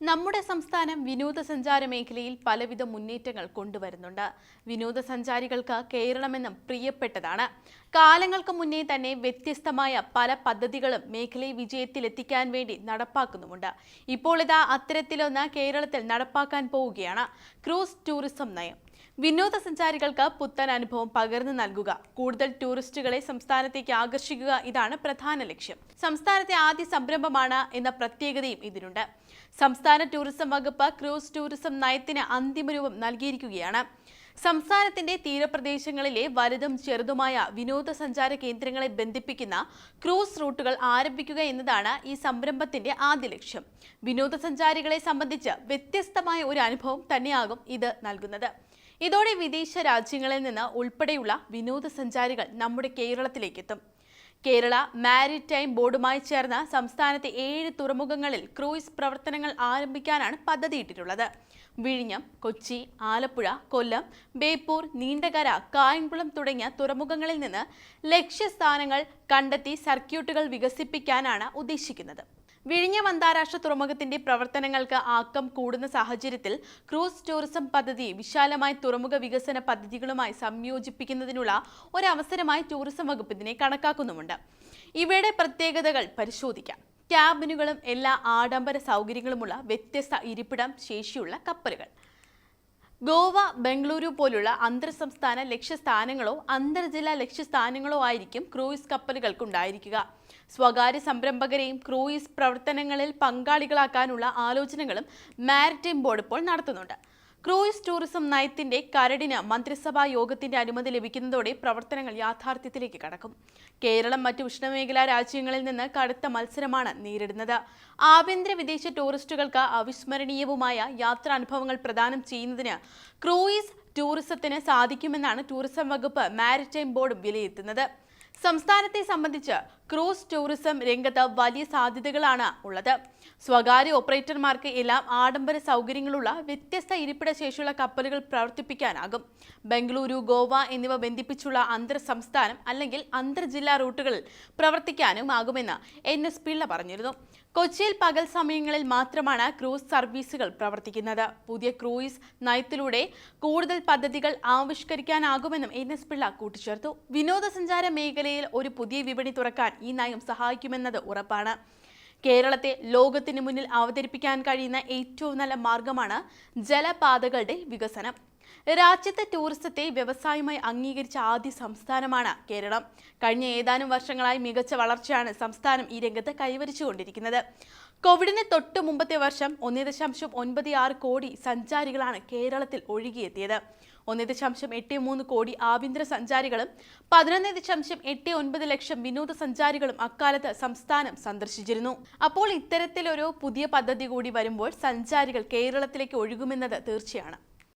നമ്മുടെ സംസ്ഥാനം വിനോദസഞ്ചാര മേഖലയിൽ പലവിധ മുന്നേറ്റങ്ങൾ കൊണ്ടുവരുന്നുണ്ട്. വിനോദസഞ്ചാരികൾക്ക് കേരളമെന്നും പ്രിയപ്പെട്ടതാണ്. കാലങ്ങൾക്ക് മുന്നേ തന്നെ വ്യത്യസ്തമായ പല പദ്ധതികളും മേഖലയെ വിജയത്തിലെത്തിക്കാൻ വേണ്ടി നടപ്പാക്കുന്നുമുണ്ട്. ഇപ്പോൾ ഇതാ അത്തരത്തിലൊന്ന് കേരളത്തിൽ നടപ്പാക്കാൻ പോവുകയാണ്. ക്രൂസ് ടൂറിസം നയം. വിനോദസഞ്ചാരികൾക്ക് പുത്തൻ അനുഭവം പകർന്നു നൽകുക. കൂടുതൽ ടൂറിസ്റ്റുകളെ സംസ്ഥാനത്തേക്ക് ആകർഷിക്കുക ഇതാണ് പ്രധാന ലക്ഷ്യം. സംസ്ഥാനത്തെ ആദ്യ സംരംഭമാണ് എന്ന പ്രത്യേകതയും ഇതിനുണ്ട്. സംസ്ഥാന ടൂറിസം വകുപ്പ് ക്രൂസ് ടൂറിസം നയത്തിന് അന്തിമ രൂപം നൽകിയിരിക്കുകയാണ്. സംസ്ഥാനത്തിന്റെ തീരപ്രദേശങ്ങളിലെ വലുതും ചെറുതുമായ വിനോദസഞ്ചാര കേന്ദ്രങ്ങളെ ബന്ധിപ്പിക്കുന്ന ക്രൂസ് റൂട്ടുകൾ ആരംഭിക്കുക എന്നതാണ് ഈ സംരംഭത്തിന്റെ ആദ്യ ലക്ഷ്യം. വിനോദസഞ്ചാരികളെ സംബന്ധിച്ച് വ്യത്യസ്തമായ ഒരു അനുഭവം തന്നെയാകും ഇത് നൽകുന്നത്. ഇതോടെ വിദേശ രാജ്യങ്ങളിൽ നിന്ന് ഉൾപ്പെടെയുള്ള വിനോദസഞ്ചാരികൾ നമ്മുടെ കേരളത്തിലേക്ക് എത്തും കേരള മാരിടൈം ബോർഡുമായി ചേർന്ന് സംസ്ഥാനത്തെ ഏഴ് തുറമുഖങ്ങളിൽ ക്രൂയിസ് പ്രവർത്തനങ്ങൾ ആരംഭിക്കാനാണ് പദ്ധതിയിട്ടിട്ടുള്ളത്. വിഴിഞ്ഞം കൊച്ചി ആലപ്പുഴ കൊല്ലം ബേപ്പൂർ നീണ്ടകര കായംകുളം തുടങ്ങിയ തുറമുഖങ്ങളിൽ നിന്ന് ലക്ഷ്യസ്ഥാനങ്ങൾ കണ്ടെത്തി സർക്യൂട്ടുകൾ വികസിപ്പിക്കാനാണ് ഉദ്ദേശിക്കുന്നത്. വിഴിഞ്ഞം അന്താരാഷ്ട്ര തുറമുഖത്തിന്റെ പ്രവർത്തനങ്ങൾക്ക് ആക്കം കൂടുന്ന സാഹചര്യത്തിൽ ക്രൂസ് ടൂറിസം പദ്ധതി വിശാലമായ തുറമുഖ വികസന പദ്ധതികളുമായി സംയോജിപ്പിക്കുന്നതിനുള്ള ഒരവസരമായി ടൂറിസം വകുപ്പ് ഇതിനെ കണക്കാക്കുന്നുമുണ്ട്. ഇവയുടെ പ്രത്യേകതകൾ പരിശോധിക്കാം. ക്യാബിനുകളും എല്ലാ ആഡംബര സൗകര്യങ്ങളുമുള്ള വ്യത്യസ്ത ഇരിപ്പിടം ശേഷിയുള്ള കപ്പലുകൾ. ഗോവ ബംഗളൂരു പോലുള്ള അന്തർ സംസ്ഥാന ലക്ഷ്യസ്ഥാനങ്ങളോ അന്തർജില്ലാ ലക്ഷ്യസ്ഥാനങ്ങളോ ആയിരിക്കും ക്രൂയിസ് കപ്പലുകൾക്കുണ്ടായിരിക്കുക. സ്വകാര്യ സംരംഭകരെയും ക്രൂയിസ് പ്രവർത്തനങ്ങളിൽ പങ്കാളികളാക്കാനുള്ള ആലോചനകളും മാരിടൈം ബോർഡ് ഇപ്പോൾ നടത്തുന്നുണ്ട്. ക്രൂയിസ് ടൂറിസം നയത്തിന്റെ കരടിന് മന്ത്രിസഭാ യോഗത്തിന്റെ അനുമതി ലഭിക്കുന്നതോടെ പ്രവർത്തനങ്ങൾ യാഥാർത്ഥ്യത്തിലേക്ക് കടക്കും. കേരളം മറ്റു ഉഷ്ണമേഖലാ രാജ്യങ്ങളിൽ നിന്ന് കടുത്ത മത്സരമാണ് നേരിടുന്നത്. ആഭ്യന്തര വിദേശ ടൂറിസ്റ്റുകൾക്ക് അവിസ്മരണീയവുമായ യാത്രാനുഭവങ്ങൾ പ്രദാനം ചെയ്യുന്നതിന് ക്രൂയിസ് ടൂറിസത്തിന് സാധിക്കുമെന്നാണ് ടൂറിസം വകുപ്പ് മാരിടൈം ബോർഡ് വിലയിരുത്തുന്നത്. സംസ്ഥാനത്തെ സംബന്ധിച്ച് ക്രൂസ് ടൂറിസം രംഗത്ത് വലിയ സാധ്യതകളാണ് ഉള്ളത്. സ്വകാര്യ ഓപ്പറേറ്റർമാർക്ക് എല്ലാം ആഡംബര സൗകര്യങ്ങളുള്ള വ്യത്യസ്ത ഇരിപ്പിട ശേഷിയുള്ള കപ്പലുകൾ പ്രവർത്തിപ്പിക്കാനാകും. ബംഗളൂരു ഗോവ എന്നിവ ബന്ധിപ്പിച്ചുള്ള അന്തർ സംസ്ഥാനം അല്ലെങ്കിൽ അന്തർ ജില്ലാ റൂട്ടുകളിൽ പ്രവർത്തിക്കാനും ആകുമെന്ന് എൻ എസ് പിള്ള പറഞ്ഞിരുന്നു. കൊച്ചിയിൽ പകൽ സമയങ്ങളിൽ മാത്രമാണ് ക്രൂസ് സർവീസുകൾ പ്രവർത്തിക്കുന്നത്. പുതിയ ക്രൂയിസ് നയത്തിലൂടെ കൂടുതൽ പദ്ധതികൾ ആവിഷ്കരിക്കാനാകുമെന്നും എൻ എസ് പിള്ള കൂട്ടിച്ചേർത്തു. വിനോദസഞ്ചാര മേഖലയിൽ ഒരു പുതിയ വിപണി തുറക്കാൻ ഈ നയം സഹായിക്കുമെന്നത് ഉറപ്പാണ്. കേരളത്തെ ലോകത്തിന് മുന്നിൽ അവതരിപ്പിക്കാൻ കഴിയുന്ന ഏറ്റവും നല്ല മാർഗമാണ് ജലപാതകളുടെ വികസനം. രാജ്യത്തെ ടൂറിസത്തെ വ്യവസായമായി അംഗീകരിച്ച ആദ്യ സംസ്ഥാനമാണ് കേരളം. കഴിഞ്ഞ ഏതാനും വർഷങ്ങളായി മികച്ച വളർച്ചയാണ് സംസ്ഥാനം ഈ രംഗത്ത് കൈവരിച്ചുകൊണ്ടിരിക്കുന്നത്. കോവിഡിന് തൊട്ട് മുമ്പത്തെ വർഷം ഒന്നേ ദശാംശം ഒൻപത് ആറ് കോടി സഞ്ചാരികളാണ് കേരളത്തിൽ ഒഴുകിയെത്തിയത്. ഒന്ന് ദശാംശം എട്ട് മൂന്ന് കോടി ആഭ്യന്തര സഞ്ചാരികളും പതിനൊന്ന് ദശാംശം എട്ട് ഒൻപത് ലക്ഷം വിനോദസഞ്ചാരികളും അക്കാലത്ത് സംസ്ഥാനം സന്ദർശിച്ചിരുന്നു. അപ്പോൾ ഇത്തരത്തിലൊരു പുതിയ പദ്ധതി കൂടി വരുമ്പോൾ സഞ്ചാരികൾ കേരളത്തിലേക്ക് ഒഴുകുമെന്നത് തീർച്ചയാണ്.